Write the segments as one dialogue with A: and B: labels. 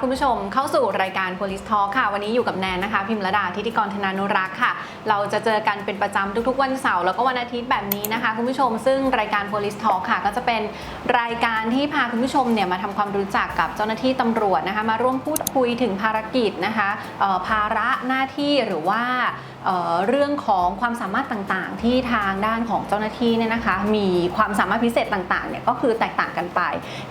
A: คุณผู้ชมเข้าสู่รายการ Police Talk ค่ะ วันนี้อยู่กับแนนนะคะ พิมรดาทิติกรธนานุรักษ์ค่ะ เราจะเจอกันเป็นประจำทุกๆ วันเสาร์แล้วก็วันอาทิตย์แบบนี้นะคะ คุณผู้ชมซึ่งรายการ Police Talk ค่ะ ก็จะเป็นรายการที่พาคุณผู้ชมเนี่ยมาทำความรู้จักกับเจ้าหน้าที่ตำรวจนะคะ มาร่วมพูดคุยถึงภารกิจนะคะภาระหน้าที่หรือว่าเเรื่องของความสามารถต่างๆ ที่ทางด้านของเจ้าหน้าที่เนี่ยนะคะ มีความสามารถพิเศษต่างๆเนี่ยก็คือแตกต่างกันไป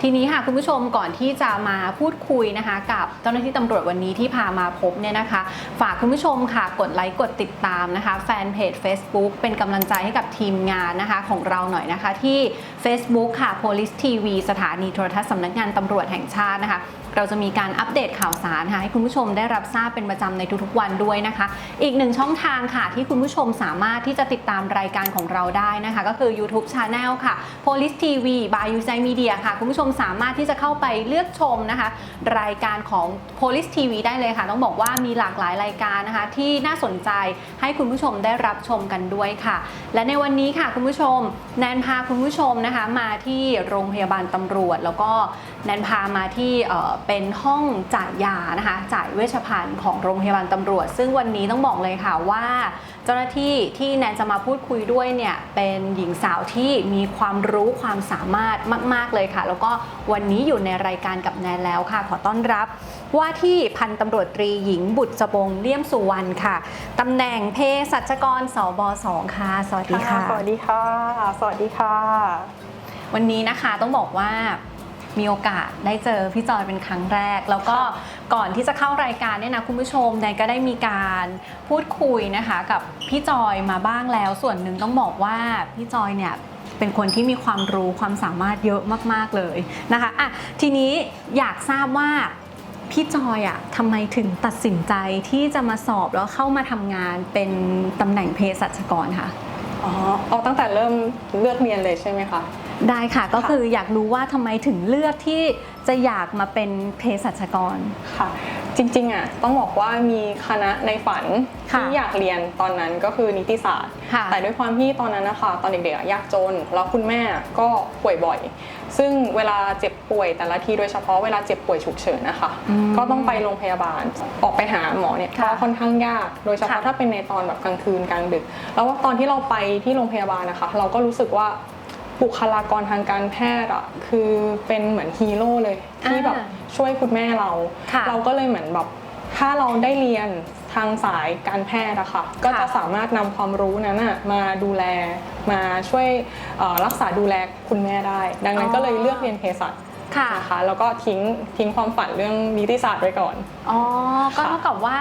A: ทีนี้ค่ะคุณผู้ชมก่อนที่จะมาพูดคุยนะคะ กับเจ้าหน้าที่ตำรวจวันนี้ที่พามาพบเนี่ยนะคะ ฝากคุณผู้ชมค่ะกดไลค์กดติดตามนะคะ แฟนเพจ Facebook เป็นกำลังใจให้กับทีมงานนะคะของเราหน่อยนะคะที่ Facebook ค่ะ Police TV สถานีโทรทัศน์สำนักงานตำรวจแห่งชาตินะคะเราจะมีการอัปเดตข่าวสารค่ะให้คุณผู้ชมได้รับทราบเป็นประจำในทุกๆวันด้วยนะคะ อีกหนึ่งช่องทางค่ะ ที่คุณผู้ชมสามารถที่จะติดตามรายการของเราได้นะคะ ก็คือ YouTube Channel ค่ะ Police TV by u s i Media ค่ะ คุณผู้ชมสามารถที่จะเข้าไปเลือกชมนะคะ รายการของ Police TV ได้เลยค่ะ ต้องบอกว่ามีหลากหลายรายการนะคะ ที่น่าสนใจให้คุณผู้ชมได้รับชมกันด้วยค่ะ และในวันนี้ค่ะคุณผู้ชม แนนพาคุณผู้ชมนะคะ มาที่โรงพยาบาลตำรวจ แล้วก็แนนพามาที่เเป็นห้องจ่ายยานะคะจ่ายเวชภัณฑ์ของโรงพยาบาลตำรวจ ซึ่งวันนี้ต้องบอกเลยค่ะว่าเจ้าหน้าที่ที่แนนจะมาพูดคุยด้วยเนี่ยเป็นหญิงสาวที่มีความรู้ความสามารถมาก ๆเลยค่ะ แล้วก็วันนี้อยู่ในรายการกับแนนแล้วค่ะ ขอต้อนรับ ว่าที่พันตำรวจตรีหญิงบุตรจบงเลี่ยมสุวรรณค่ะตำแหน่งเภสัชกรสบสองค่ะสวัสดีค่ะ
B: สวัสดีค่ะ สวัสดีค่ะ
A: วันนี้นะคะต้องบอกว่า มีโอกาสได้เจอพี่จอยเป็นครั้งแรก แล้วก็ก่อนที่จะเข้ารายการเนี่ยนะคุณผู้ชมแนนก็ได้มีการพูดคุยนะคะ กับพี่จอยมาบ้างแล้ว ส่วนหนึ่งต้องบอกว่าพี่จอยเนี่ยเป็นคนที่มีความรู้ความสามารถเยอะมาก ๆ เลยนะคะอะทีนี้อยากทราบว่าพี่จอยอะทำไมถึงตัดสินใจที่จะมาสอบแล้วเข้ามาทำงานเป็นตำแหน่งเภสัชกรค่ะ
B: อ๋อเอาตั้งแต่เริ่มเลือกเรียนเลยใช่ไหมคะ
A: ได้ค่ะก็
B: ค่ะ
A: คืออยากรู้ว่าทำไมถึงเลือกที่จะอยากมาเป็นเภสัชกร
B: ค่ะ จริงๆอะต้องบอกว่ามีคณะในฝัน
A: ค่ะ
B: ที่อยากเรียนตอนนั้นก็คือนิติศาสตร์
A: ค่ะ
B: แต่ด้วยความที่ตอนนั้นนะคะตอนเด็กๆอะยากจน แล้วคุณแม่ก็ป่วยบ่อย ซึ่งเวลาเจ็บป่วยแต่ละทีโดยเฉพาะเวลาเจ็บป่วยฉุกเฉินนะคะ
A: อืม
B: ก็ต้องไปโรงพยาบาลออกไปหาหมอเนี่ย
A: ค่ะ
B: ก็ค่อนข้างยาก โดยเฉพาะ
A: ค่ะ
B: ถ้าเป็นในตอนแบบกลางคืนกลางดึก แล้วว่าตอนที่เราไปที่โรงพยาบาลนะคะ เราก็รู้สึกว่า บุคลากรทางการแพทย์อะคือเป็นเหมือนฮีโร่เลย ที่แบบ
A: อ่า
B: ช่วยคุณแม่เรา
A: ค่ะ
B: เราก็เลยเหมือนแบบถ้าเราได้เรียนทางสายการแพทย์อะค่ะ ก็จะสามารถนำความรู้นั้นอะมาดูแลมาช่วยเอ่อรักษาดูแลคุณแม่ได้ ดังนั้น
A: อ๋อ
B: ก็เลยเลือกเรียนเภสัช
A: ค่ะ
B: นะคะแล้วก็ทิ้งทิ้งความฝันเรื่องนิติศาสตร์ไว้ก่อน
A: อ๋อ ก็
B: ค่ะ
A: เท่ากับว่า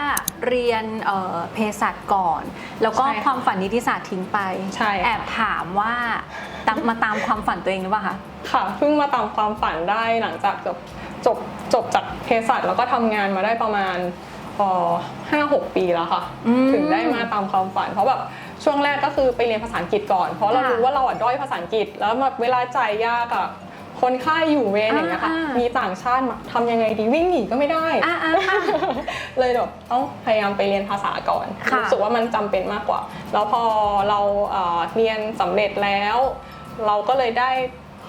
A: เรียนเอ่อเภสัชก่อน แล้วก็
B: ใช่ค่ะ
A: ความฝันนิติศาสตร์ทิ้งไป
B: ใช่ค่ะ
A: แอบถามว่า ตามมาตามความฝันตัวเองหรือเปล่าคะ
B: ค่ะเพิ่งมาตามความฝันได้หลังจากจบจบจบจากเภสัชแล้วก็ทำงานมาได้ประมาณห้าหกปีแล้วค่ะ
A: อืม
B: ถึงได้มาตามความฝัน เพราะแบบช่วงแรกก็คือไปเรียนภาษาอังกฤษก่อน เพราะเรา
A: ค่ะ
B: รู้ว่าเราอะด้อยภาษาอังกฤษ แล้วแบบเวลาจ่ายยากับคนไข้อยู่เวรอย่างเงี้ยค่ะ
A: อ่ามี
B: มีต่างชาติมาทำยังไงดีวิ่งหนีก็ไม่ได้
A: อ่าอ่าค่ะ
B: เลยแบบต้องพยายามไปเรียนภาษาก่อน
A: ค่ะ
B: รู้สึกว่ามันจำเป็นมากกว่า แล้วพอเราเอ่อเรียนสำเร็จแล้ว เราก็เลยได้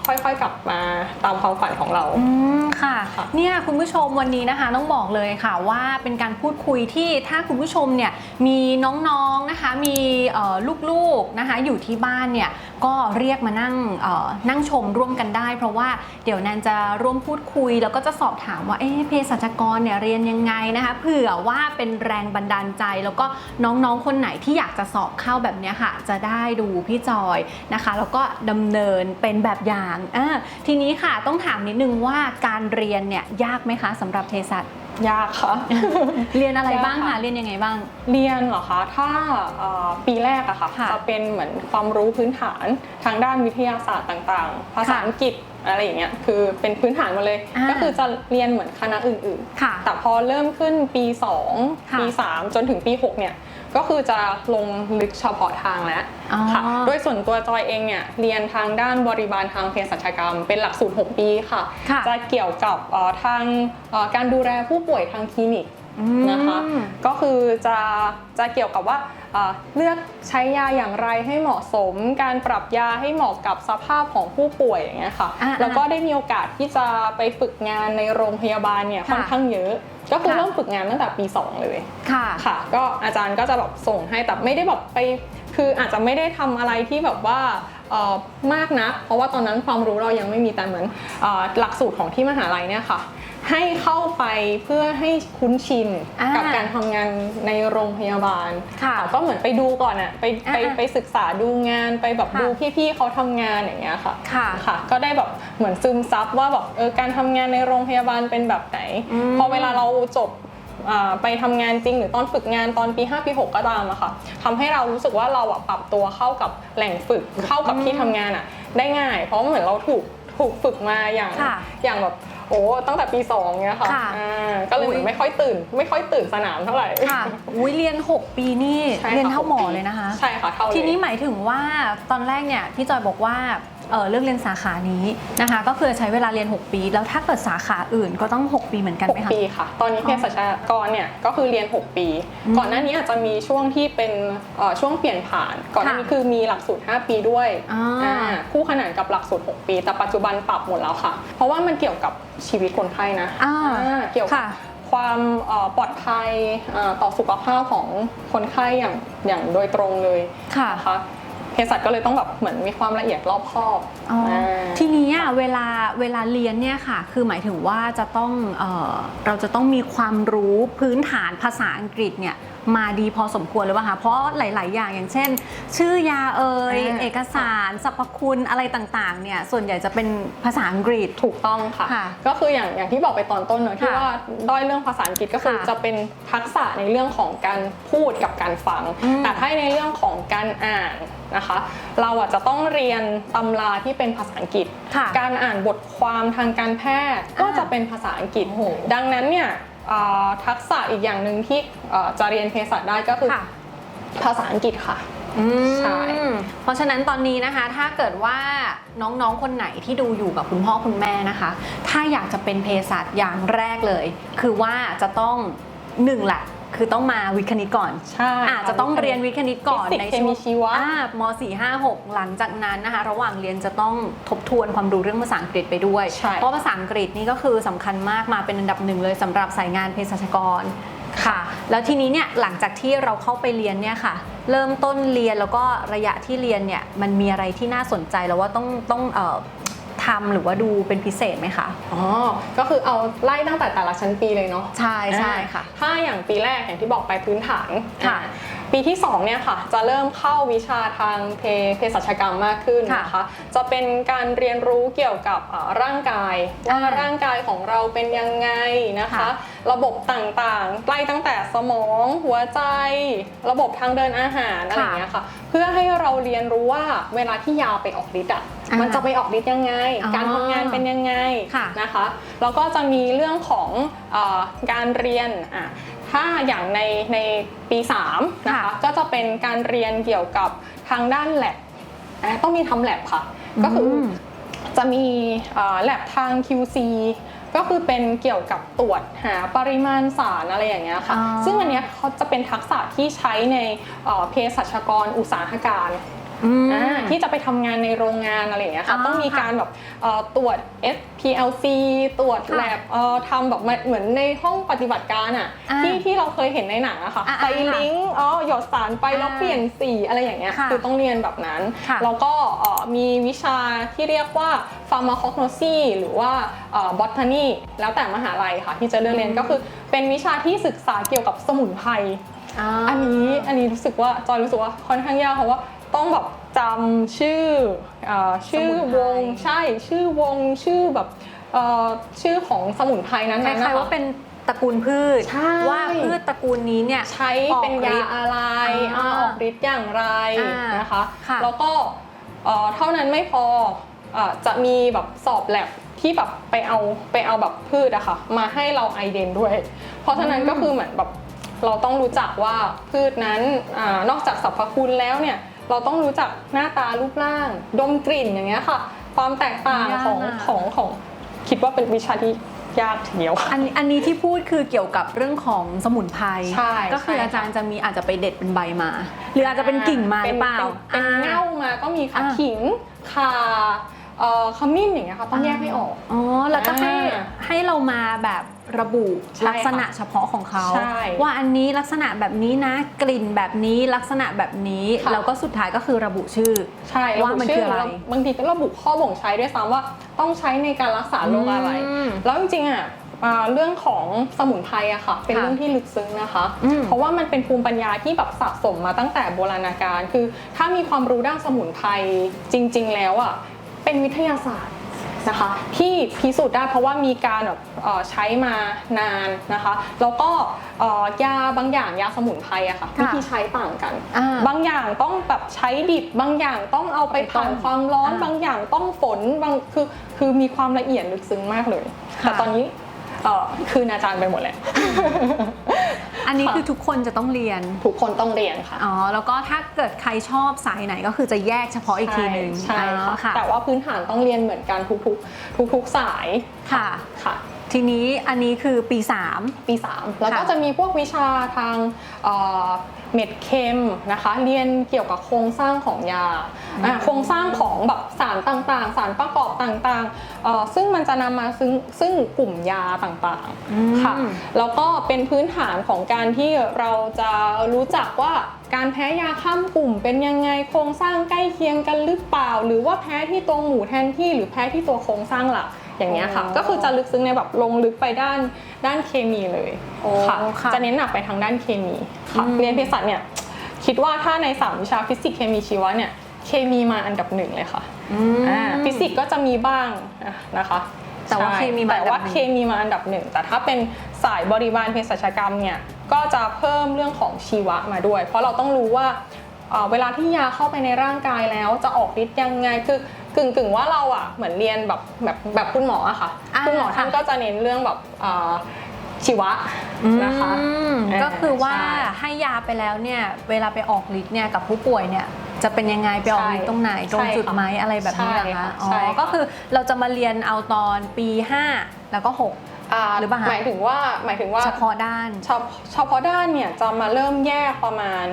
B: ค่อยๆกลับมาตามความฝันของเรา
A: อืมค่ะ
B: ค่ะ
A: เนี่ยคุณผู้ชมวันนี้นะคะต้องบอกเลยค่ะว่าเป็นการพูดคุยที่ถ้าคุณผู้ชมเนี่ยมีน้องๆนะคะมีเอ่อลูกๆนะคะอยู่ที่บ้านเนี่ย ก็เรียกมานั่งนั่งชมร่วมกันได้ เพราะว่าเดี๋ยวแนนจะร่วมพูดคุย แล้วก็จะสอบถามว่าเอ๊ะเภสัชกรเนี่ยเรียนยังไงนะคะเผื่อว่าเป็นแรงบันดาลใจ แล้วก็น้องๆคนไหนที่อยากจะสอบเข้าแบบนี้ค่ะ จะได้ดูพี่จอยนะคะ แล้วก็ดำเนินเป็นแบบอย่างอทีนี้ค่ะต้องถามนิดนึงว่าการเรียนเนี่ยยากไหมคะสำหรับเภสัช
B: ยากค่ะ
A: เรียนอะไรบ้าง
B: ยาก
A: คะ
B: ค่ะ
A: เรียนยังไงบ้าง
B: เรียนเหรอคะถ้าเอ่อปีแรกอะค่ะ
A: ค่ะ
B: จะเป็นเหมือนความรู้พื้นฐานทางด้านวิทยาศาสตร์ต่างๆ ภาษา
A: ค่ะ
B: อังกฤษอะไรอย่างเงี้ยคือเป็นพื้นฐานหมาเลย
A: อ่า
B: ก็คือจะเรียนเหมือนคณะอื่นๆ
A: ค่ะ
B: แต่พอเริ่มขึ้นปี
A: ค่ะ
B: 2ปี 3 จนถึงปี 6 เนี่ย ก็คือจะลงลึกเฉพาะทางแล้ว
A: อ๋อ
B: ค่ะ โดยส่วนตัวจอยเองเนี่ยเรียนทางด้านบริบาลทางเภสัชกรรม เป็นหลักสูตร 6 ปีค่ะ
A: ค่ะ
B: จะเกี่ยวกับเอ่อทางเอ่อการดูแลผู้ป่วยทางคลินิก
A: อืม
B: นะคะ ก็คือจะจะเกี่ยวกับว่า เอ่อเลือกใช้ยาอย่างไรให้เหมาะสม การปรับยาให้เหมาะกับสภาพของผู้ป่วยอย่างเงี้ยค่ะ
A: อ่า
B: แล้วก็ได้มีโอกาสที่จะไปฝึกงานในโรงพยาบาลเนี่ย
A: ค่ะ
B: ค่อนข้างเยอะก็คือ
A: ค่ะ
B: เริ่มฝึกงานตั้งแต่ปี 2 เลย
A: ค่ะ
B: ค่ะ ก็อาจารย์ก็จะแบบส่งให้แต่ไม่ได้แบบไป คืออาจจะไม่ได้ทำอะไรที่แบบว่าเอ่อมากนะ เพราะว่าตอนนั้นความรู้เรายังไม่มีแต่เหมือนเอ่อหลักสูตรของที่มหาลัยเนี่ยค่ะ ให้เข้าไปเพื่อให้คุ้นชิน
A: อ่ากั
B: กับการทำงานในโรงพยาบาล
A: ค่ะ
B: ก็เหมือนไปดูก่อนอะไปไป
A: อ่า
B: ไปศึกษาดูงานไปแบบ
A: ค่ะ
B: ดูพี่ๆเขาทำงานอย่างเงี้ยค่ะ
A: ค่ะ
B: ค่ะก็ได้แบบเหมือนซึมซับว่าแบบเออการทำงานในโรงพยาบาลเป็นแบบไหน
A: อืม
B: พอเวลาเราจบอ่าไปทำงานจริงหรือตอนฝึกงานตอนปี 5 ปี 6 ก็ตามอะค่ะทำให้เรารู้สึกว่าเราอะปรับตัวเข้ากับแหล่งฝึกเข้ากับที่ทำงานอะได้ง่าย เพราะเหมือนเราถูกถูกฝึกมาอย่าง
A: ค่ะ
B: อย่างแบบ โอ้ตั้งแต่ปี2เงี้ยค่ะ
A: ค่ะ
B: อ่าก็เลยเหมือนไม่ค่อยตื่น ไม่ค่อยตื่นสนามเท่าไหร่
A: ค่ะอุ้ยเรียน 6 ปีนี่
B: ใช่ค่ะ
A: เรียนเท่าหมอ
B: หกปี
A: เลยนะคะ
B: ใช่ค่ะเท่าเลย
A: ทีนี้หมายถึงว่าตอนแรกเนี่ยพี่จอยบอกว่าเออเลือกเรียนสาขานี้นะคะ ก็คือใช้เวลาเรียน 6 ปี แล้วถ้าเกิดสาขาอื่นก็ต้อง 6 ปีเหมือนกันไหม
B: 6
A: คะ
B: ปีค่ะ ตอนนี้เภสัชกรเนี่ยก็คือเรียน 6 ปี
A: อืม
B: ก่อนหน้านี้อาจจะมีช่วงที่เป็นเอ่อช่วงเปลี่ยนผ่าน ก่อนหน้านี้
A: ค่ะ
B: คือมีหลักสูตร 5 ปีด้วย
A: อ่า
B: อ่าคู่ขนานกับหลักสูตร 6 ปี แต่ปัจจุบันปรับหมดแล้วค่ะ เพราะว่ามันเกี่ยวกับชีวิตคนไข้นะ
A: อ่า
B: อ่าเกี่ยวกับ
A: ค่ะ
B: ความเอ่อปลอดภัยเอ่อต่อสุขภาพของคนไข้อย่างอย่างโดยตรงเลย
A: ค่ะ
B: นะคะเภสัชก็เลยต้องแบบเหมือนมีความละเอียดรอบคอบ
A: อ๋อ
B: อ่า
A: ทีนี้อะเวลาเวลาเรียนเนี่ยค่ะ คือหมายถึงว่าจะต้องเออเราจะต้องมีความรู้พื้นฐานภาษาอังกฤษเนี่ย มาดีพอสมควรเลยป่ะคะเพราะหลาย ๆ อย่างอย่างเช่น ชื่อยาเอ่ย
B: อ่า
A: เอกสารสรรพคุณอะไรต่าง ๆ เนี่ยส่วนใหญ่จะเป็นภาษาอังกฤษ
B: ถูกต้องค่ะ
A: ค่ะ
B: ก็คืออย่างอย่างที่บอกไปตอนต้นเนอะที่
A: ค่ะ
B: ว่าด้อยเรื่องภาษาอังกฤษก็คือ
A: ค่ะ
B: จะเป็นทักษะในเรื่องของการพูดกับการฟัง
A: อืม
B: แต่ถ้าในเรื่องของการอ่านนะคะ เราอะจะต้องเรียนตำราที่เป็นภาษาอังกฤษ
A: ค่ะ
B: การอ่านบทความทางการแพทย์ก็
A: อ่า
B: จะเป็นภาษาอังกฤษ
A: โอ้โห
B: ดังนั้นเนี่ยเอ่อทักษะอีกอย่างหนึ่งที่เอ่อจะเรียนเภสัชได้ก็คือ
A: ค่ะ
B: ภาษาอังกฤษค่ะ
A: อืม
B: ใช่
A: เพราะฉะนั้นตอนนี้นะคะ ถ้าเกิดว่าน้องๆคนไหนที่ดูอยู่กับคุณพ่อคุณแม่นะคะ ถ้าอยากจะเป็นเภสัชอย่างแรกเลย คือว่าจะต้องหนึ่งแหละ คือต้องมาวิทย์คณิตก่อน
B: ใช่
A: อาจจะต้องเรียนวิทย์คณิตก่อน
B: ฟิสิกส์
A: ใน
B: เคมีชีวะ
A: อ่าม4 5 6 หลังจากนั้นนะคะ ระหว่างเรียนจะต้องทบทวนความรู้เรื่องภาษาอังกฤษไปด้วย
B: ใช่
A: เพราะภาษาอังกฤษนี่ก็คือสำคัญมากมาเป็นอันดับหนึ่งเลยสำหรับสายงานเภสัชกรค่ะ แล้วทีนี้เนี่ยหลังจากที่เราเข้าไปเรียนเนี่ยค่ะ เริ่มต้นเรียนแล้วก็ระยะที่เรียนเนี่ยมันมีอะไรที่น่าสนใจแล้วว่าต้องต้องเอ่อ ทำหรือว่าดูเป็นพิเศษไหมคะ
B: อ๋อ ก็คือเอาไล่ตั้งแต่แต่ละชั้นปีเลยเนาะ
A: ใช่ใช่ค่ะ
B: ถ้าอย่างปีแรกอย่างที่บอกไปพื้นฐาน
A: ค่ะ
B: อ่าปีที่2เนี่ยค่ะจะเริ่มเข้าวิชาทางเพเภสัชกรรมมากขึ้น
A: ค่ะ
B: นะคะจะเป็นการเรียนรู้เกี่ยวกับอ่าร่างกายว่า
A: อ่า
B: ร่างกายของเราเป็นยังไงนะคะ
A: ค่ะ
B: ระบบต่างๆไล่ตั้งแต่สมองหัวใจ ระบบทางเดินอาหารอะไรอย่างเงี้ยค่ะเพื่อให้เราเรียนรู้ว่าเวลาที่ยาไปออกฤทธิ์อะ
A: อ่า มั
B: มันจะไปออกฤทธิ์ยังไง
A: อ๋อ
B: การทำงานเป็นยังไง
A: ค่ะ
B: นะคะแล้วก็จะมีเรื่องของเออการเรียนอะถ้าอย่างในในปี3นะคะ
A: ค่ะ
B: ก็จะเป็นการเรียนเกี่ยวกับทางด้านแลบอะต้องมีทำแลบค่ะ ก็คืออ
A: ม
B: จะมีแลบทาง QC ก็คือเป็นเกี่ยวกับตรวจหาปริมาณสารอะไรอย่างเงี้ยค่ะ
A: อ๋อ
B: ซึ่งอันเนี้ยเขาจะเป็นทักษะที่ใช้ในเอ่อเภสัชกรอุตสาหการ
A: อืม
B: อ่าที่จะไปทำงานในโรงงานอะไรอย่างเงี้ยค่ะ
A: อ๋อ
B: ต้องมี
A: ค่ะ
B: การแบบเอ่อตรวจ SPLC ตรวจ
A: ค่ะ
B: แลบเอ่อทำแบบเหมือนในห้องปฏิบัติการอะ
A: อ่า
B: ที่ที่เราเคยเห็นในหนังอะค่ะ
A: อ่า
B: ใส่
A: อ่า
B: ลิงก์อ๋อหยดสารไปแล้ว
A: อ่า
B: เปลี่ยนสีอะไรอย่างเงี้ย
A: ค่ะ
B: คือต้องเรียนแบบนั้น
A: ค่ะ
B: แล้วก็เอ่อมีวิชาที่เรียกว่า pharmacognosy หรือว่าเอ่อ botany แล้วแต่มหาลัยค่ะ ที่จะเลือกเรียนก็คือเป็นวิชาที่ศึกษาเกี่ยวกับสมุนไพร อันนี้อันนี้รู้สึกว่าจอยรู้สึกว่าค่อนข้างยากเพราะว่า ต้องแบบจำชื่อเออชื่อ
A: สมุนไพร
B: วงใช่ชื่อวงชื่อแบบเอ่อชื่อของสมุนไพรนั้น
A: ค
B: ๆนะ
A: ล้ายๆ
B: คะ
A: ว่าเป็นตระกูลพืช
B: ใช่
A: ว่าพืชตระกูลนี้เนี่ย
B: ใช้เป็นยาอะไร
A: อ่า
B: อ่าออกฤทธิ์อย่างไร
A: อ่าน
B: นะคะ
A: ค่ะ
B: แล้วก็เอ่อเท่านั้นไม่พอเอ่อจะมีแบบสอบแลบที่แบบไปเอาไปเอาแบบพืชอะค่ะมาให้เราไอเดนด้วย เพราะฉะนั้นก็คือเหมือนแบบเราต้องรู้จักว่าพืชนั้นอานอกจากสรรพคุณแล้วเนี่ย เราต้องรู้จักหน้าตารูปร่าง ดมกลิ่นอย่างเงี้ยค่ะ ความแตกต่าง
A: ยาก
B: ของ
A: อะ
B: ของของคิดว่าเป็นวิชาที่ยากทีเดียว
A: อันนี้อันนี้ที่พูดคือเกี่ยวกับเรื่องของสมุนไพร
B: ใช่
A: ก็คือ
B: ใช่
A: อาจารย์จะมีอาจจะไปเด็ดเป็นใบมา หรืออาจจะเป็นกิ่งมาหรือเปล่า
B: เป็นเป็น
A: อ่
B: เง่ามาก็มีค่ะ
A: อ่า
B: ขิงข่าเอ่อขมิ้นอย่างเงี้ยค่ะต้องแยกให้ออก
A: อ๋อแล้วก็ให้
B: อ่า
A: ให้เรามาแบบ ระบุ
B: ใช่
A: ลักษณะเฉพาะของเขา
B: ใช่
A: ว่าอันนี้ลักษณะแบบนี้นะกลิ่นแบบนี้ลักษณะแบบนี้
B: ค่ะ
A: แล้วก็สุดท้ายก็คือระบุชื่อ
B: ใช่
A: ว่ามันคืออะไร
B: แล้วบางทีก็ระบุข้อบ่งใช้ด้วยซ้ำว่าต้องใช้ในการรักษาโรคอะไร
A: อืม
B: แล้วจริงๆอะอ่าเรื่องของสมุนไพรอะค่ะ เป็น
A: ค่ะ
B: เรื่องที่ลึกซึ้งนะคะ
A: อืม
B: เพราะว่ามันเป็นภูมิปัญญาที่แบบสะสมมาตั้งแต่โบราณกาลคือ ถ้ามีความรู้ด้านสมุนไพรจริง ๆ แล้วอะเป็นวิทยาศาสตร์ นะคะ ที่พิสูจน์ได้เพราะว่ามีการแบบเอ่อใช้มานานนะคะ แล้วก็เอ่อยาบางอย่างยาสมุนไพรอะค่ะ
A: ค่ะ
B: วิธีใช้ต่างกัน
A: อ่า
B: บางอย่างต้องแบบใช้ดิบบางอย่างต้องเอาไปผ่าน
A: ไปต้ม
B: ความร้อน
A: อ่า
B: บางอย่างต้องฝนบางคือคือมีความละเอียดลึกซึ้งมากเลย
A: ค่ะ
B: แต่ตอนนี้ เอ่อคืนอาจารย์ไปหมดแล้ว
A: อันนี้
B: ค่ะ
A: คือทุกคนจะต้องเรียน
B: ทุกคนต้องเรียนค่ะ
A: อ๋อ แล้วก็ถ้าเกิดใครชอบสายไหนก็คือจะแยกเฉพาะอีกทีหนึ่ง
B: ใช่
A: อ๋อ
B: ค่ะ
A: ค่ะ
B: แต่ว่าพื้นฐานต้องเรียนเหมือนกันทุกๆ ทุกๆสาย
A: ค่ะ
B: ค่ะ
A: ทีนี้อันนี้คือปี
B: ปี 3 แล้วก็
A: ค่ะ
B: จะมีพวกวิชาทางเอ่อ เม็ดเคมนะคะ เรียนเกี่ยวกับโครงสร้างของยาอะโครงสร้างของแบบสารต่างๆ สารประกอบต่างๆเอ่อซึ่งมันจะนำมาซึ่งซึ่งกลุ่มยาต่าง
A: อืม
B: ๆค่ะแล้วก็เป็นพื้นฐานของการที่เราจะรู้จักว่าการแพ้ยาข้ามกลุ่มเป็นยังไงโครงสร้างใกล้เคียงกันหรือเปล่า หรือว่าแพ้ที่ตัวหมู่แทนที่หรือแพ้ที่ตัวโครงสร้างหลัก อย่างเงี้ยค่ะ
A: อ๋อ
B: ก็คือจะลึกซึ้งในแบบลงลึกไปด้านด้านเคมีเลย
A: โอ้
B: ค่ะ
A: ค่ะ
B: จะเน้นหนักไปทางด้านเคมีค่ะ
A: อืม
B: เรียนเภสัชเนี่ยคิดว่าถ้าในสามวิชาฟิสิกส์เคมีชีวะเนี่ยเคมีมาอันดับหนึ่งเลยค่ะ
A: อืม
B: อ่าฟิสิกส์ก็จะมีบ้างนะคะ
A: แต่ว่า
B: ใช่
A: เคมีมา
B: แต่
A: อันดับ
B: ว่า
A: หนึ่ง
B: เคมีมาอันดับหนึ่งแต่ถ้าเป็นสายบริบาลเภสัชกรรมเนี่ยก็จะเพิ่มเรื่องของชีวะมาด้วย เพราะเราต้องรู้ว่าเอ่อเวลาที่ยาเข้าไปในร่างกายแล้วจะออกฤทธิ์ยังไงคือ กึ่งกึ่งๆว่าเราอะเหมือนเรียนแบบแบบแบบคุณหมออะค่ะ
A: อ่า
B: คุณหมอท่าน
A: ค่ะ
B: ก็จะเน้นเรื่องแบบเอ่อชีวะนะคะ
A: อืม
B: อ่า
A: ก็คือว่า
B: ใช่
A: ให้ยาไปแล้วเนี่ยเวลาไปออกฤทธิ์เนี่ยกับผู้ป่วยเนี่ยจะเป็นยังไงไปออกฤทธิ์ตรงไหนตรงจุดไหมอะไรแบบนี้เหรอ
B: ใช่
A: คะ
B: ค่ะ
A: อ๋อ
B: ใช่ค่ะ
A: ก็คือเราจะมาเรียนเอาตอนปี 5 แล้วก็
B: อ่า
A: หรือเปล่าคะ
B: หมายถึงว่าหมายถึงว่า
A: 6เฉพาะด้าน
B: เฉพาะเฉพาะด้านเนี่ยจะมาเริ่มแยกประมาณ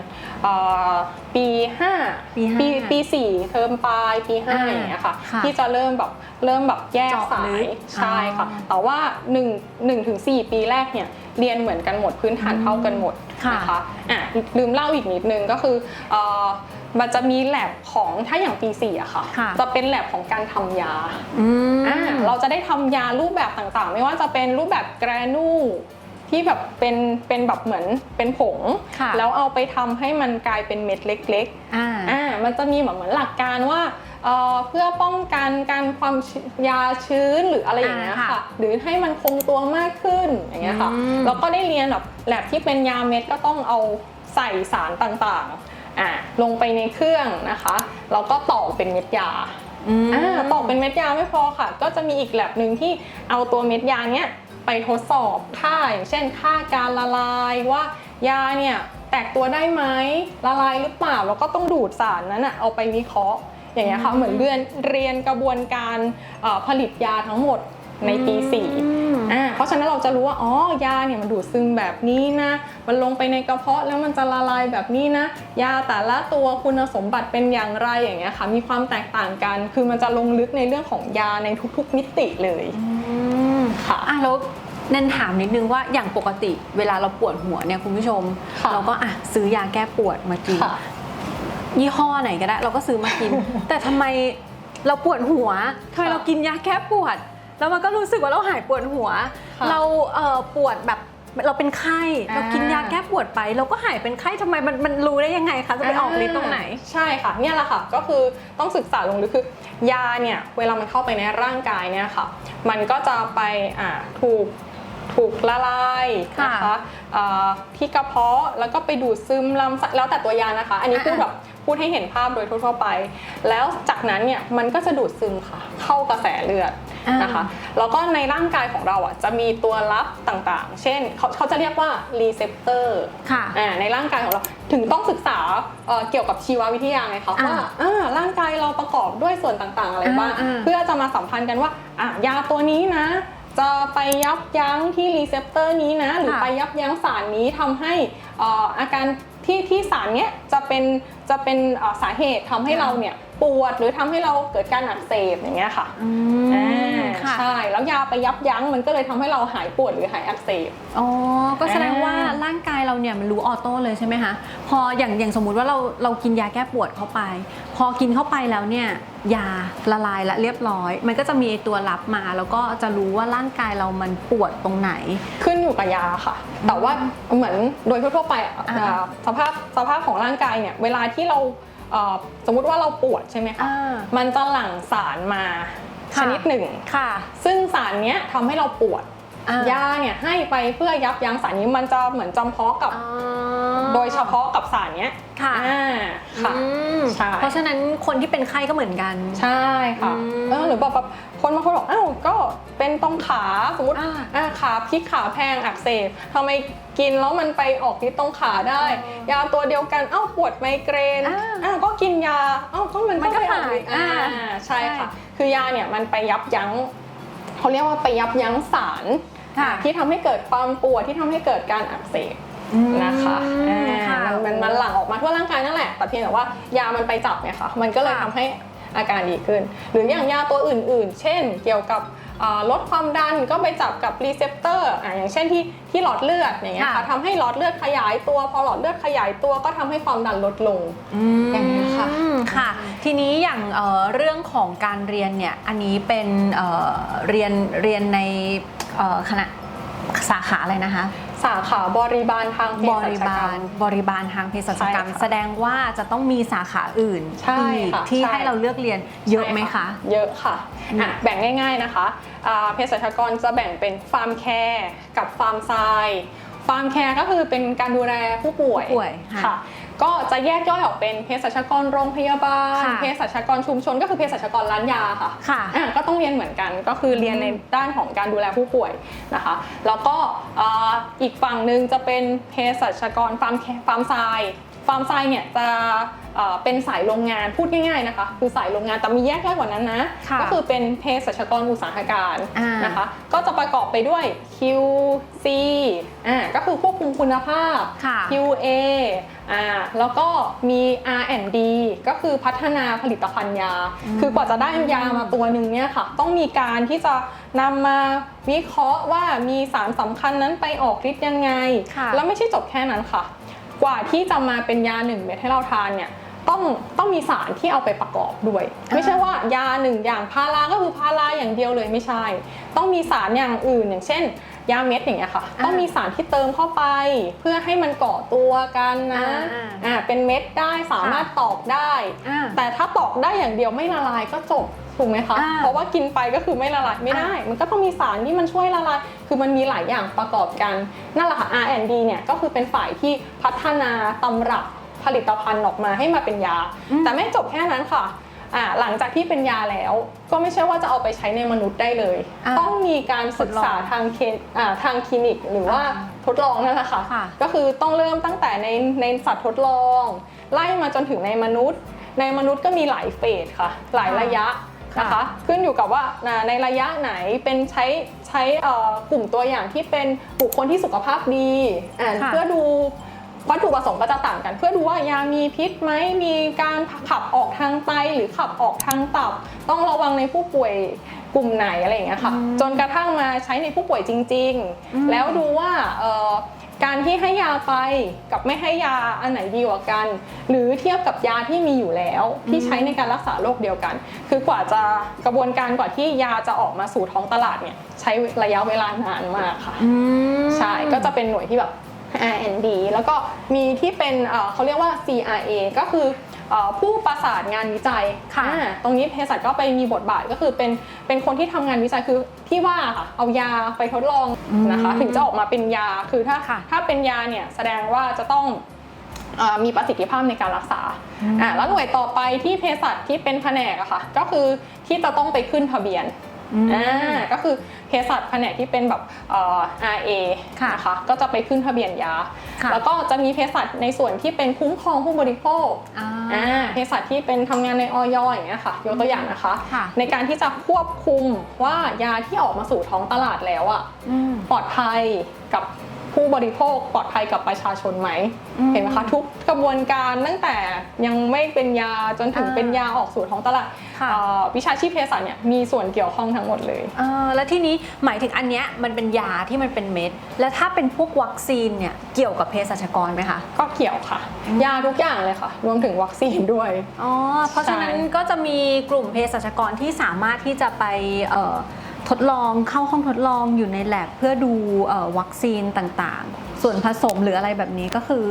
B: เอ่อปี5
A: ปีห้า
B: ปีปีสี่เทอมปลายปี5
A: อ่า
B: อย่างเงี้ยค่ะ
A: ค่ะ
B: ที่จะเริ่มแบบเริ่มแบบแยก
A: เจาะ
B: สา
A: ลึ
B: ย
A: ก
B: ใช่ค่ะ
A: อ๋อ
B: แต่ว่า1 1ถึง4ปีแรกเนี่ยเรียนเหมือนกันหมดพื้นฐานเท่ากันหมด
A: ค่ะ
B: นะคะอะลืมเล่าอีกนิดนึงก็คือเอ่อ มันจะมีแลบของถ้าอย่างปี4อะค่ะ
A: ค่ะ
B: จะเป็นแลบของการทำยา
A: อืม
B: อ่าเราจะได้ทำยารูปแบบต่างๆ ไม่ว่าจะเป็นรูปแบบแกรนูที่แบบเป็นเป็นแบบเหมือนเป็นผง
A: ค่ะ
B: แล้วเอาไปทำให้มันกลายเป็นเม็ดเล็ก
A: อ่า
B: ๆอ่ามันจะมีแบบเหมือนหลักการว่าเอ่อเพื่อป้องกันการความชื้นยาชื้นหรืออะไรอย่างเงี้ย
A: อ่าค่ะ
B: ค่ะหรือให้มันคงตัวมากขึ้นอย่างเงี้ยค่ะ
A: อืม
B: แล้วก็ได้เรียนแบบแลบที่เป็นยาเม็ดก็ต้องเอาใส่สารต่างๆอ่า ลงไปในเครื่องนะคะแล้วก็ต่อเป็นเม็ดยา
A: อืม
B: อ่าตอกเป็นเม็ดยาไม่พอค่ะ ก็จะมีอีกแลบหนึ่งที่เอาตัวเม็ดยาเนี้ยไปทดสอบค่าอย่างเช่นค่าการละลายว่ายาเนี่ยแตกตัวได้ไหมละลายหรือเปล่าแล้วก็ต้องดูดสารนั้นอะเอาไปวิเคราะห์อย่างเงี้ยค่ะ
A: อืม
B: เหมือนเรียนเรียนกระบวนการเอ่อผลิตยาทั้งหมด ในปีสี่
A: อืม
B: อ่าเพราะฉะนั้นเราจะรู้ว่าอ๋อยาเนี่ยมันดูดซึมแบบนี้นะ มันลงไปในกระเพาะแล้วมันจะละลายแบบนี้นะ ยาแต่ละตัวคุณสมบัติเป็นอย่างไรอย่างเงี้ยค่ะมีความแตกต่างกัน คือมันจะลงลึกในเรื่องของยาในทุกๆมิติเลย
A: อืม
B: ค่ะ
A: อะแล้วเน้นถามนิดนึงว่าอย่างปกติเวลาเราปวดหัวเนี่ยคุณผู้ชม
B: ค่ะ
A: เราก็อะซื้อยาแก้ปวดมากิน
B: ค่ะ
A: ยี่ห้อไหนก็ได้ เราก็ซื้อมากิน แต่ทำไมเราปวดหัวทำไมเรากินยาแก้ปวด แล้วมันก็รู้สึกว่าเราหายปวดหัว
B: ค่ะ
A: เราเอ่อปวดแบบเราเป็นไข้
B: อ่า
A: เรากินยาแก้ปวดไป เราก็หายเป็นไข้ทำไมมันมันรู้ได้ยังไงคะจะไปออกฤทธิ์ตรงไหน
B: ใช่ค่ะเนี่ยแหละค่ะก็คือต้องศึกษาลงลึกคือยาเนี่ยเวลามันเข้าไปในร่างกายเนี่ยค่ะ มันก็จะไปอ่าถูกถูกละลายนะคะ
A: ค่ะ
B: อ่าที่กระเพาะแล้วก็ไปดูดซึมลำไส้แล้วแต่ตัวยานะคะ อันนี้
A: อ่า
B: พูดแบบ พูดให้เห็นภาพโดยทั่วๆไป แล้วจากนั้นเนี่ยมันก็จะดูดซึมค่ะ เข้ากระแสเลือด
A: อ่าน
B: นะคะแล้วก็ในร่างกายของเราอะจะมีตัวรับต่างๆ เช่นเขาเขาจะเรียกว่ารีเซพเตอร์
A: ค่ะ
B: อ่าในร่างกายของเราถึงต้องศึกษาเอ่อเกี่ยวกับชีววิทยาไงคะ
A: อ่า
B: ว่าอ่าร่างกายเราประกอบด้วยส่วนต่างๆ อะไรบ้าง
A: อ่าอ่า
B: เพื่อจะมาสัมพันธ์กันว่าอะยาตัวนี้นะจะไปยับยั้งที่รีเซพเตอร์นี้นะ หรือ
A: ค่ะ
B: ไปยับยั้งสารนี้ทำให้เอ่ออาการ ที่ที่สารเนี้ยจะเป็นจะเป็นสาเหตุทำให้เราเนี่ย ปวดหรือทำให้เราเกิดการอักเสบอย่างเงี้ยค่ะ
A: อื
B: อ่
A: มาค่ะ
B: ใช่แล้วยาไปยับยั้งมันก็เลยทำให้เราหายปวดหรือหายอักเสบ
A: อ๋อก็แสดงว่า
B: อ่า
A: ร่างกายเราเนี่ยมันรู้ออโต้เลยใช่ไหมคะพออย่างอย่างสมมุติว่าเราเรากินยาแก้ปวดเข้าไป พอกินเข้าไปแล้วเนี่ยยาละลายละเรียบร้อย มันก็จะมีไอ้ตัวรับมา แล้วก็จะรู้ว่าร่างกายเรามันปวดตรงไหน
B: ขึ้นอยู่กับยาค่ะ แต่ว่าเหมือนโดยทั่วๆไปอะ
A: อ่า
B: อ่าสภาพสภาพของร่างกายเนี่ยเวลาที่เราเอ่อ สมมุติว่าเราปวดใช่ไหมคะ
A: อ่า
B: มันจะหลั่งสารมา
A: ค่ะ
B: ชนิดหนึ่ง
A: ค่ะ
B: ซึ่งสารเนี้ยทำให้เราปวด
A: อ่า ยา
B: เนี่ยให้ไปเพื่อยับยั้งสารนี้มันจะเหมือนจำเพาะกับ
A: อ๋อ
B: โดยเฉพาะกับสารเนี้ย
A: ค่ะ
B: อ่าค่ะ
A: อืม
B: ใช่
A: เพราะฉะนั้นคนที่เป็นไข้ก็เหมือนกัน
B: ใช่ค่ะ
A: อืม
B: เออหรือแบบแบบคนบางคนบอกอ้าวก็เป็นตรงขาสมมติ
A: อ่า
B: อ่าขาพลิกขาแพงอักเสบทำไมกินแล้วมันไปออกที่ตรงขาได้
A: อ๋อยา
B: ตัวเดียวกันเอ้าปวดไมเกรน
A: อ่า
B: อ่าก็กินยาเอ้าก็มัน
A: มันก็
B: ไปออก
A: หาย
B: อ่า
A: อ่า
B: ใช่ค่ะ
A: ใช่
B: คือยาเนี่ยมันไปยับยั้งเขาเรียกว่าไปยับยั้งสาร
A: ค่ะ
B: ที่ทำให้เกิดความปวดที่ทำให้เกิดการอักเสบนะคะ
A: อืม
B: อ่า
A: ค่ะ
B: มันมันมันหลั่งออกมาทั่วร่างกายนั่นแหละ แต่เพียงแต่ว่ายามันไปจับเนี่ยค่ะ มันก็เลย
A: ค่ะ
B: ทำให้อาการดีขึ้น หรืออย่างยาตัวอื่น ๆ เช่น เกี่ยวกับอ่าลดความดันก็ไปจับกับรีเซพเตอร์อ่าอย่างเช่นที่ที่หลอดเลือดอย่างเงี้ยค่ะ
A: ค่ะ
B: ทำให้หลอดเลือดขยายตัว พอหลอดเลือดขยายตัวก็ทำให้ความดันลดลงอย่างนี้ย ค่ะ
A: อืมค่ะ ทีนี้อย่างเอ่อเรื่องของการเรียนเนี่ยอันนี้เป็นเอ่อเรียนเรียนในเอ่อคณะสาขาอะไรนะคะ
B: สาขาบริบาลทางเภ
A: บ
B: สั
A: ริ
B: ชกร
A: บารล
B: ม
A: บริบาลทางเภสัชกรรม
B: ใช่ค่ะ
A: แสดงว่าจะต้องมีสาขาอื่น
B: ใช่
A: อีก
B: ค่ะ
A: ที่
B: ใช่
A: ให้เราเลือกเรียนเยอะไหมคะ
B: เยอะค่ะ
A: อืม
B: อะ แบ่งง่ายๆนะคะอ่าเภสัชกรจะแบ่งเป็นฟาร์มแคร์กับฟาร์มไซฟาร์มแคร์ก็คือเป็นการดูแลผู้ป่วย
A: ผู้ป่วยค่ะ
B: ค่ะ ก็จะแยกย่อยออกเป็นเภสัชกรโรงพยาบาล
A: ค่ะ
B: เภสัชกรชุมชน ก็คือเภสัชกรร้านยาค่ะ
A: ค่ะ
B: อะก็ต้องเรียนเหมือนกันก็คือเรียนในด้านของการดูแลผู้ป่วยนะคะ แล้วก็อ่าอีกฝั่งหนึ่งจะเป็นเภสัชกรฟาร์มแคฟาร์มไซฟาร์มไซเนี่ยจะเอ่อเป็นสายโรงงานพูดง่ายๆนะคะคือสายโรงงานแต่มีแยกย่อยกว่านั้นนะ
A: ค่ะ
B: ก็คือเป็นเภสัชกรอุตสาหการ
A: อ่าน
B: นะคะ ก็จะประกอบไปด้วย QC อ่าก็คือควบคุมคุณภาพ
A: ค่ะ
B: QA อ่าแล้วก็มี R&D ก็คือพัฒนาผลิตภัณฑ์ยา
A: อืม
B: คือกว่าจะได้ยามาตัวหนึ่งเนี่ยค่ะ ต้องมีการที่จะนำมาวิเคราะห์ว่ามีสารสำคัญนั้นไปออกฤทธิ์ยังไง
A: ค่ะ
B: แล้วไม่ใช่จบแค่นั้นค่ะ กว่าที่จะมาเป็นยาหนึ่งเม็ดให้เราทานเนี่ยต้องต้องมีสารที่เอาไปประกอบด้วย
A: อ่า
B: ไม่ใช่ว่ายาหนึ่งอย่างพาราก็คือพาราอย่างเดียวเลยไม่ใช่ ต้องมีสารอย่างอื่นอย่างเช่น ยาเม็ดอย่างเงี้ยค่ะ
A: อ่า
B: ต้องมีสารที่เติมเข้าไป เพื่อให้มันเกาะตัวกันนะ
A: อ่า
B: อ่าเป็นเม็ดได้สามารถตอกได้
A: อ่า
B: แต่ถ้าตอกได้อย่างเดียวไม่ละลายก็จบถูกไหมคะ
A: อ่า
B: เพราะว่ากินไปก็คือไม่ละลายไม่ได้ มันก็ต้องมีสารที่มันช่วยละลาย คือมันมีหลายอย่างประกอบกัน นั่นแหละค่ะ R&D เนี่ยก็คือเป็นฝ่ายที่พัฒนาตำรับผลิตภัณฑ์ออกมาให้มาเป็นยา
A: อืม
B: แต่ไม่จบแค่นั้นค่ะ อ่าหลังจากที่เป็นยาแล้ว ก็ไม่ใช่ว่าจะเอาไปใช้ในมนุษย์ได้เลย
A: อ่า
B: ต้องมีการศึกษา
A: ทดลอง
B: ทางเคอ่าทางคลินิกหรือว่า
A: อ่า
B: ทดลองนั่นแหละค่ะ
A: ค่ะ
B: ก็คือต้องเริ่มตั้งแต่ในในสัตว์ทดลอง ไล่มาจนถึงในมนุษย์ ในมนุษย์ก็มีหลายเฟสค่ะ หลายระยะ
A: ค่ะ
B: นะคะ ขึ้นอยู่กับว่าอ่าในระยะไหนเป็นใช้ใช้เอ่อกลุ่มตัวอย่างที่เป็นบุคคลที่สุขภาพดีอ่า
A: ค่ะ
B: เพื่อดู วัตถุประสงค์ก็จะต่างกัน เพื่อดูว่ายามีพิษไหมมีการขับออกทางไตหรือขับออกทางตับ ต้องระวังในผู้ป่วยกลุ่มไหนอะไรอย่างเงี้ยค่ะ
A: อืม
B: จนกระทั่งมาใช้ในผู้ป่วยจริง
A: อืม
B: ๆแล้วดูว่าเอ่อการที่ให้ยาไปกับไม่ให้ยาอันไหนดีกว่ากัน หรือเทียบกับยาที่มีอยู่แล้วที่ใช้ในการรักษาโรคเดียวกัน คือกว่าจะกระบวนการกว่าที่ยาจะออกมาสู่ท้องตลาดเนี่ยใช้ระยะเวลานานมากค่ะ
A: อืม
B: ใช่ก็จะเป็นหน่วยที่แบบ R&D แล้วก็มีที่เป็นเอ่อเขาเรียกว่า CRA ก็คือเอ่อผู้ประสานงานวิจัย
A: ค่ะ
B: อ่าตรงนี้เภสัชก็ไปมีบทบาทก็คือเป็นเป็นคนที่ทำงานวิจัยคือที่ว่าค่ะเอายาไปทดลองนะคะ
A: อืม
B: ถึงจะออกมาเป็นยาคือถ้า
A: ค่ะ
B: ถ้าเป็นยาเนี่ยแสดงว่าจะต้องเอ่อมีประสิทธิภาพในการรักษา
A: อืม
B: อ่าแล้วหน่วยต่อไปที่เภสัชที่เป็นแผนกอะค่ะก็คือที่จะต้องไปขึ้นทะเบียน
A: อืม
B: อ่าก็คือเภสัชแผนกที่เป็นแบบเอ่อ RA
A: ค่ะ
B: นะคะก็จะไปขึ้นทะเบียนยา
A: ค่ะ
B: แล้วก็จะมีเภสัชในส่วนที่เป็นคุ้มครองผู้บริโภค
A: อ่า
B: อ่าเภสัชที่เป็นทำงานในออยอย่างเงี้ยค่ะยกตัวอย่างนะคะ
A: ค่ะ
B: ในการที่จะควบคุมว่ายาที่ออกมาสู่ท้องตลาดแล้วอะ
A: อืม
B: ปลอดภัยกับ ผู้บริโภคปลอดภัยกับประชาชนไหม
A: อืม
B: เห็นไหมคะ ทุกกระบวนการตั้งแต่ยังไม่เป็นยาจนถึง
A: อ่า
B: เป็นยาออกสู่ท้องตลาด
A: ค่ะ
B: เอ่อวิชาชีพเภสัชเนี่ยมีส่วนเกี่ยวข้องทั้งหมดเลย
A: เออแล้วที่นี้หมายถึงอันเนี้ยมันเป็นยาที่มันเป็นเม็ด แล้วถ้าเป็นพวกวัคซีนเนี่ยเกี่ยวกับเภสัชกรไหมคะ
B: ก็เกี่ยวค่ะ ยาทุกอย่างเลยค่ะ รวมถึงวัคซีนด้วย
A: อ๋อ เพราะฉะนั้น
B: ใช่
A: ก็จะมีกลุ่มเภสัชกรที่สามารถที่จะไปเอ่อ ทดลองเข้าห้องทดลองอยู่ในแลบเพื่อดูเอ่อวัคซีนต่างๆ ส่วนผสมหรืออะไรแบบนี้ก็คือ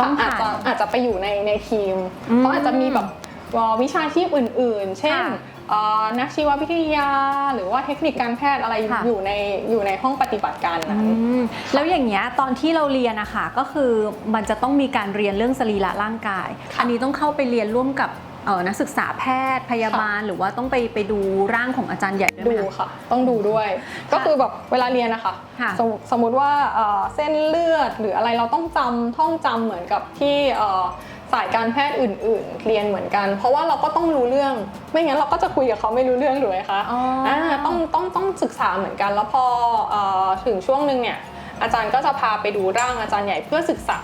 A: ต้
B: ค่ะ
A: อง
B: อาจ
A: ผ่าน
B: จะอาจจะไปอยู่ในในทีม
A: อืม
B: เพราะอาจจะมีแบบเอ่อวิชาชีพอื่น ๆ เช่น
A: ค่ะ
B: เอ่อนักชีววิทยา หรือว่าเทคนิคการแพทย์อะไร
A: ค่ะ
B: อยู่ในอยู่ในห้องปฏิบัติการนั้น
A: อืมแล้วอย่างเงี้ยตอนที่เราเรียนอะค่ะก็คือมันจะต้องมีการเรียนเรื่องสรีระร่างกาย
B: ค่ะ
A: อันนี้ต้องเข้าไปเรียนร่วมกับเอ่อ นักศึกษาแพทย์พยาบาล หรือว่าต้องไปไปดูร่างของอาจารย์ใหญ่ด้วย
B: ดู
A: ไหมคะ
B: ค่ะ ต้องดูด้วย ก็คือแบบเวลาเรียนนะคะ
A: ค่ะ
B: สมสมมุติว่าเอ่อเส้นเลือดหรืออะไรเราต้องจำท่องจำเหมือนกับที่เอ่อสายการแพทย์อื่น ๆ เรียนเหมือนกัน เพราะว่าเราก็ต้องรู้เรื่อง ไม่งั้นเราก็จะคุยกับเขาไม่รู้เรื่องถูกไหมคะ
A: อ๋ออ่า
B: ต้องต้องต้องศึกษาเหมือนกันแล้วพอเอ่อถึงช่วงหนึ่งเนี่ยอาจารย์ก็จะพาไปดูร่างอาจารย์ใหญ่เพื่อศึกษา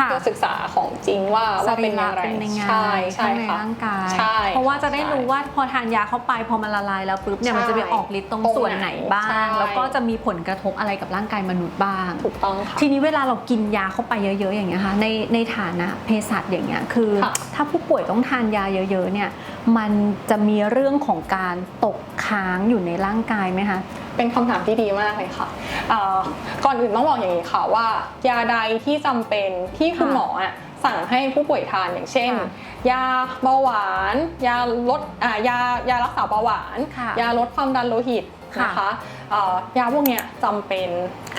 A: ค่ะ
B: เพื่อศึกษาของจริงว่าว่าเป็นยังไง
A: เป็นยังไง
B: ใช่ใช่
A: ข้างใน
B: ค่ะ
A: ร่างกาย
B: ใช่
A: เพราะว่าจะได้
B: ใช่
A: รู้ว่าพอทานยาเข้าไปพอมันละลายแล้วปุ๊บเนี่ย
B: ใช่
A: มันจะไปออกฤทธิ์ตรง
B: ตรง
A: ส่วนไหนบ้า
B: ไหน
A: ง
B: ใช่
A: แล้วก็จะมีผลกระทบอะไรกับร่างกายมนุษย์บ้าง
B: ถูกต้องค่ะ
A: ทีนี้เวลาเรากินยาเข้าไปเยอะ ๆ อย่างเงี้ยค่ะในในฐานะเภสัชอย่างเงี้ยคือ
B: ค่ะ
A: ถ้าผู้ป่วยต้องทานยาเยอะ ๆ เนี่ยมันจะมีเรื่องของการตกค้างอยู่ในร่างกายไหมคะ
B: เป็นคำถามที่ดีมากเลยค่ะเอ่อก่อนอื่นต้องบอกอย่างนี้ค่ะว่า ยาใดที่จำเป็นที่คุณ
A: ค่ะ
B: หมออะสั่งให้ผู้ป่วยทานอย่างเช่น
A: ค่ะ
B: ยาเบาหวาน ยาลดอ่ายายารักษาเบาหวาน
A: ค่ะ
B: ยาลดความดันโลหิต
A: ค่ะ
B: นะคะเอ่อยาพวกเนี้ยจำเป็น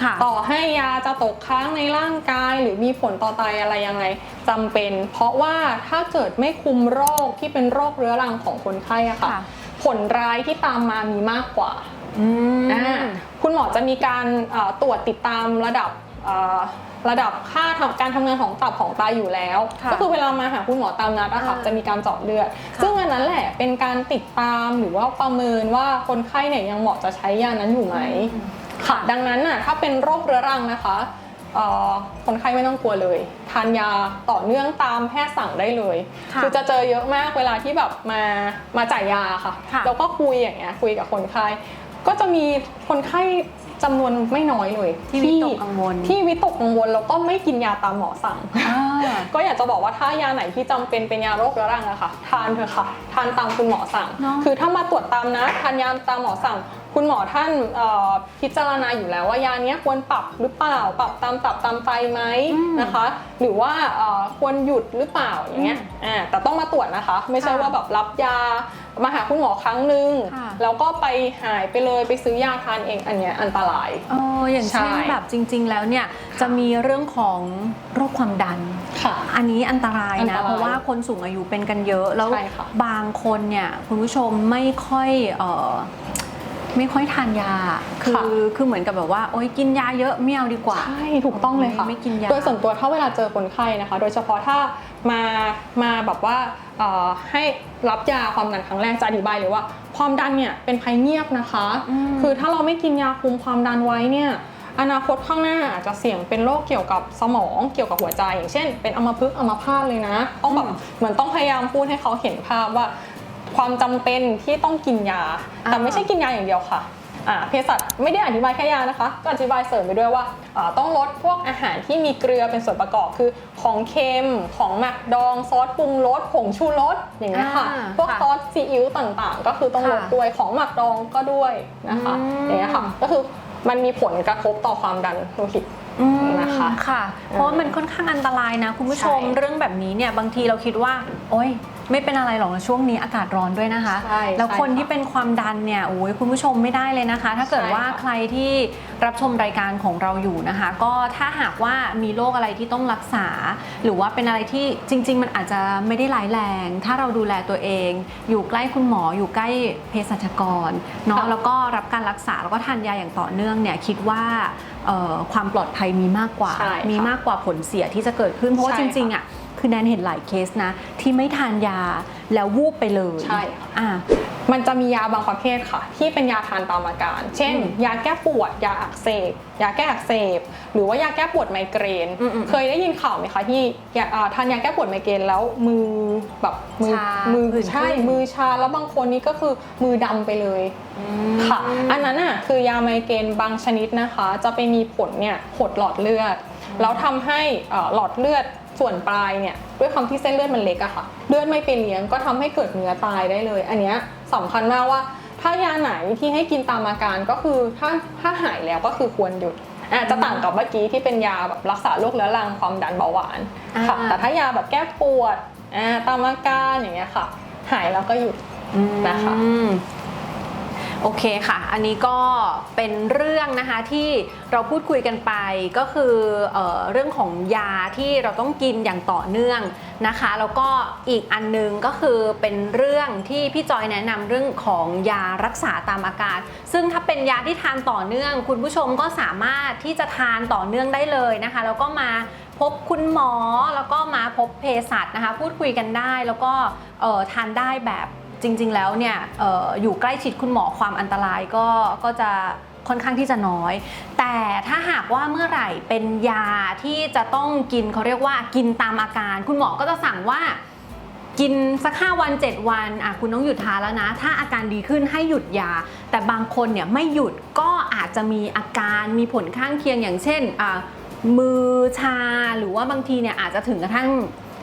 A: ค่ะ
B: ต่อให้ยาจะตกค้างในร่างกาย หรือมีผลต่อไตอะไรยังไงจำเป็น เพราะว่าถ้าเกิดไม่คุมโรคที่เป็นโรคเรื้อรังของคนไข้อะค่ะ
A: ค่ะ
B: ผลร้ายที่ตามมามีมากกว่า
A: อืม
B: อ่า คุณหมอจะมีการเอ่อตรวจติดตามระดับเอ่อระดับค่าทำการทำงานของตับของไตอยู่แล้ว
A: ค่ะ
B: ก็คือเวลามาหาคุณหมอตามนัดอะค่ะ
A: อ่า
B: จะมีการเจาะเลือด
A: ค่ะ
B: ซึ่งอันนั้นแหละเป็นการติดตามหรือว่าประเมินว่าคนไข้เนี่ยยังเหมาะจะใช้ยานั้นอยู่ไหมค่ะ ดังนั้นน่ะถ้าเป็นโรคเรื้อรังนะคะเอ่อคนไข้ไม่ต้องกลัวเลย ทานยาต่อเนื่องตามแพทย์สั่งได้เลย
A: ค่ะ
B: อจะเจอเยอะมากเวลาที่แบบมามาจ่ายยาค่ะ
A: ค่ะ
B: แล้วก็คุยอย่างเงี้ยคุยกับคนไข้ ก็จะมีคนไข้จำนวนไม่น้อยเลย
A: ที่วิตกกังวล
B: ที่วิตกกังวลแล้วก็ไม่กินยาตามหมอสั่ง
A: อ่า
B: ก็อยากจะบอกว่าถ้ายาไหนที่จำเป็นเป็นยาโรคเรื้อรังอะค่ะ ทานเถอะค่ะ ทานตามคุณหมอสั่ง
A: เนอะ
B: คือถ้ามาตรวจตามนะทานยาตามหมอสั่ง คุณหมอท่านเอ่อพิจารณาอยู่แล้วว่ายาเนี้ยควรปรับหรือเปล่า ปรับตามตับตามไตไหมนะคะ หรือว่าเอ่อควรหยุดหรือเปล่าอย่างเงี้ยอ่าแต่ต้องมาตรวจนะคะ ไม่ใช่ว่าแบบรับยามาหาคุณหมอครั้งหนึ่ง
A: ค่ะ
B: แล้วก็ไปหายไปเลยไปซื้อยาทานเองอันเนี้ยอันตราย
A: เอออย่างเช่น
B: ใช่
A: แบบจริง ๆ แล้วเนี่ยจะมีเรื่องของโรคความดัน
B: ค่ะ
A: อันนี้อันตราย
B: อันต
A: นะ
B: ราย
A: เพราะว่าคนสูงอายุเป็นกันเยอะแล้ว
B: ใช่ค่ะ
A: บางคนเนี่ยคุณผู้ชมไม่ค่อยเออ ไม่ค่อยทานยา คือคือเหมือนกับแบบว่า โอ๊ย กินยาเยอะไม่เอาดีกว่า
B: ใช่ถูกต้องเลยค่ะ
A: ไม่กินยา
B: โดยส่วนตัวถ้าเวลาเจอคนไข้นะคะ โดยเฉพาะถ้ามามาแบบว่าเอ่อให้รับยาความดันครั้งแรกจะอธิบายเลยว่า ความดันเนี่ยเป็นภัยเงียบนะคะ
A: อืม
B: คือถ้าเราไม่กินยาคุมความดันไว้เนี่ยอนาคตข้างหน้าอาจจะเสี่ยงเป็นโรคเกี่ยวกับสมองเกี่ยวกับหัวใจ อย่างเช่น เป็นอัมพฤกษ์อัมพาตเลยนะต้องแบบเหมือนต้องพยายามพูดให้เขาเห็นภาพว่า ความจำเป็นที่ต้องกินยา แต่ไม่ใช่กินยาอย่างเดียวค่ะอ่าเภสัชไม่ได้อธิบายแค่ยานะคะ ก็อธิบายเสริมไปด้วยว่าอ่าต้องลดพวกอาหารที่มีเกลือเป็นส่วนประกอบคือของเค็มของหมักดองซอสปรุงรสผงชูรสอย่างเงี้ยค่ะ
A: อ่า
B: พวก
A: ค่ะ
B: ซอสซีอิ๊วต่างๆ ก็คือต้องลด
A: ค่ะ
B: ด้วยของหมักดองก็ด้วยนะคะ
A: อืม
B: อย่างเงี้ยค่ะก็คือมันมีผลกระทบต่อความดันโลหิต
A: อืม
B: นะคะ
A: ค่ะ เพราะว่ามันค่อนข้างอันตรายนะคุณผู้ชม
B: ใช่
A: เรื่องแบบนี้เนี่ยบางทีเราคิดว่า โอ๊ย ไม่เป็นอะไรหรอกนะช่วงนี้อากาศร้อนด้วยนะคะ
B: ใช่
A: แล้ว
B: ใช่
A: คน
B: ค่ะ
A: ที่เป็นความดันเนี่ยโอ้ยคุณผู้ชมไม่ได้เลยนะคะ ถ้าเกิด
B: ใช่
A: ว่า
B: ค่ะ
A: ใครที่รับชมรายการของเราอยู่นะคะ ก็ถ้าหากว่ามีโรคอะไรที่ต้องรักษา หรือว่าเป็นอะไรที่จริง ๆ มันอาจจะไม่ได้ร้ายแรง ถ้าเราดูแลตัวเอง อยู่ใกล้คุณหมออยู่ใกล้เภสัชกรเนาะ
B: ค่ะ
A: แล้วก็รับการรักษาแล้วก็ทานยาอย่างต่อเนื่องเนี่ยคิดว่าเอ่อความปลอดภัยมีมากกว่า
B: ใช่ค่ะ
A: มีมากกว่าผลเสียที่จะเกิดขึ้นเพราะว่า
B: ใช่
A: จ
B: ค่ะ
A: ริงๆ อะ คือแนนเห็นหลายเคสนะ ที่ไม่ทานยาแล้ววูบไปเลย
B: ใช่ค่ะ
A: อะ
B: มันจะมียาบางประเภทค่ะ ที่เป็นยาทานตามอาการ เช่น
A: อืม
B: ยาแก้ปวด ยาอักเสบ ยาแก้อักเสบ หรือว่ายาแก้ปวดไมเกรน
A: อืมๆ
B: เคยได้ยินข่าวไหมคะที่ยาอ่าทานยาแก้ปวดไมเกรนแล้วมือแบบมือ
A: ชา
B: มือ
A: ผื่น
B: ใช่
A: ขึ้น
B: มือชาแล้วบางคนนี่ก็คือมือดำไปเลยค่ะ อันนั้นอะคือยาไมเกรนบางชนิดนะคะ จะไปมีผลเนี่ยหดหลอดเลือด แล้วทำให้เอ่อหลอดเลือด ส่วนปลายเนี่ยด้วยความที่เส้นเลือดมันเล็กอะค่ะ เลือดไม่ไปเลี้ยงก็ทำให้เกิดเนื้อตายได้เลย อันเนี้ยสำคัญมากว่า ถ้ายาไหนที่ให้กินตามอาการก็คือถ้าถ้าหายแล้วก็คือควรหยุดอะจะต่างกับเมื่อกี้ที่เป็นยาแบบรักษาโรคเรื้อรังความดันเบาหวานค่ะ
A: อ่า
B: แต่ถ้ายาแบบแก้ปวดอ่าตามอาการอย่างเงี้ยค่ะ หายแล้วก็หยุดนะคะ
A: อืม โอเคค่ะ อันนี้ก็เป็นเรื่องนะคะที่เราพูดคุยกันไปก็คือเออเรื่องของยาที่เราต้องกินอย่างต่อเนื่องนะคะ แล้วก็อีกอันนึงก็คือเป็นเรื่องที่พี่จอยแนะนำเรื่องของยารักษาตามอาการ ซึ่งถ้าเป็นยาที่ทานต่อเนื่อง คุณผู้ชมก็สามารถที่จะทานต่อเนื่องได้เลยนะคะ แล้วก็มาพบคุณหมอแล้วก็มาพบเภสัชนะคะ พูดคุยกันได้แล้วก็ออทานได้แบบ จริง ๆ แล้วเนี่ยอออยู่ใกล้ชิดคุณหมอความอันตรายก็ก็จะค่อนข้างที่จะน้อย แต่ถ้าหากว่าเมื่อไหร่เป็นยาที่จะต้องกินเขาเรียกว่ากินตามอาการ คุณหมอก็จะสั่งว่ากินสัก 5 วัน 7 วันอะคุณต้องหยุดทานแล้วนะ ถ้าอาการดีขึ้นให้หยุดยา แต่บางคนเนี่ยไม่หยุดก็อาจจะมีอาการมีผลข้างเคียงอย่างเช่นอะมือชาหรือว่าบางทีเนี่ยอาจจะถึงกระทั่ง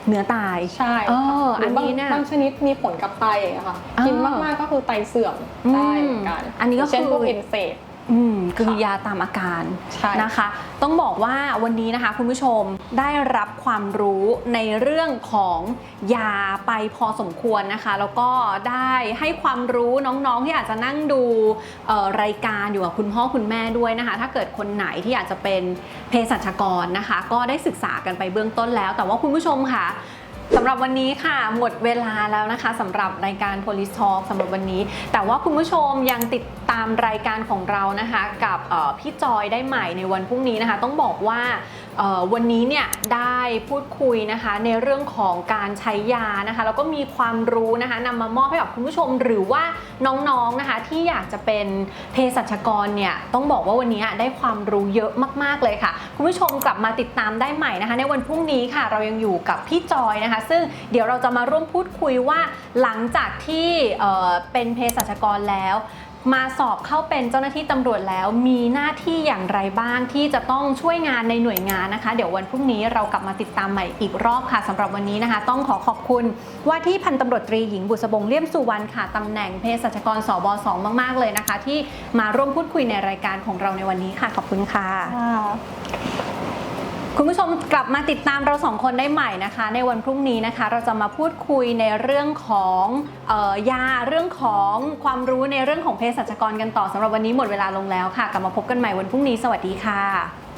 A: เนื้อตาย
B: ใช่
A: เออ
B: หรื
A: อัน
B: บาง
A: นี้เนี่ย
B: บางชนิดมีผลกับไตอะค่ะ
A: อ่ากิ
B: กินมากๆก็คือไตเสื่อมได้เหมือนกัน
A: อืมอันนี้ก็
B: เช่น
A: คือ
B: พวกเอนเซด
A: อืมคือ
B: ค่ะ
A: ยาตามอาการ
B: ใช่
A: นะคะ ต้องบอกว่าวันนี้นะคะคุณผู้ชมได้รับความรู้ในเรื่องของยาไปพอสมควรนะคะ แล้วก็ได้ให้ความรู้น้องๆที่อาจจะนั่งดูเอ่อรายการอยู่กับคุณพ่อคุณแม่ด้วยนะคะ ถ้าเกิดคนไหนที่อาจจะเป็นเภสัชกรนะคะ ก็ได้ศึกษากันไปเบื้องต้นแล้ว แต่ว่าคุณผู้ชมค่ะ สำหรับวันนี้ค่ะ หมดเวลาแล้วนะคะสำหรับรายการ Police Talk สำหรับวันนี้ แต่ว่าคุณผู้ชมยังติดตามรายการของเรานะคะ กับพี่จอยได้ใหม่ในวันพรุ่งนี้นะคะ ต้องบอกว่า วันนี้เนี่ยได้พูดคุยนะคะในเรื่องของการใช้ยานะคะแล้วก็มีความรู้นะคะนำมามอบให้กับคุณผู้ชมหรือว่าน้องๆนะคะที่อยากจะเป็นเภสัชกรเนี่ยต้องบอกว่าวันนี้ได้ความรู้เยอะมากๆเลยค่ะ คุณผู้ชมกลับมาติดตามได้ใหม่นะคะ ในวันพรุ่งนี้ค่ะเรายังอยู่กับพี่จอยนะคะ ซึ่งเดี๋ยวเราจะมาร่วมพูดคุยว่าหลังจากที่เเป็นเภสัชกรแล้ว มาสอบเข้าเป็นเจ้าหน้าที่ตำรวจแล้ว มีหน้าที่อย่างไรบ้างที่จะต้องช่วยงานในหน่วยงานนะคะ เดี๋ยววันพรุ่งนี้เรากลับมาติดตามใหม่อีกรอบค่ะสำหรับวันนี้นะคะ ต้องขอขอบคุณว่าที่พันตำรวจตรีหญิงบุษบงเลี่ยมสุวรรณค่ะตำแหน่งเภสัชกรสบสมาก ๆ เลยนะคะ ที่มาร่วมพูดคุยในรายการของเราในวันนี้ค่ะ ขอบคุณค่ะ คุณผู้ชมกลับมาติดตามเราสองคนได้ใหม่นะคะ ในวันพรุ่งนี้นะคะ เราจะมาพูดคุยในเรื่องของออยาเรื่องของความรู้ในเรื่องของเภสัชกรกันต่อสำหรับวันนี้หมดเวลาลงแล้วค่ะ กลับมาพบกันใหม่วันพรุ่งนี้สวัสดีค่ะ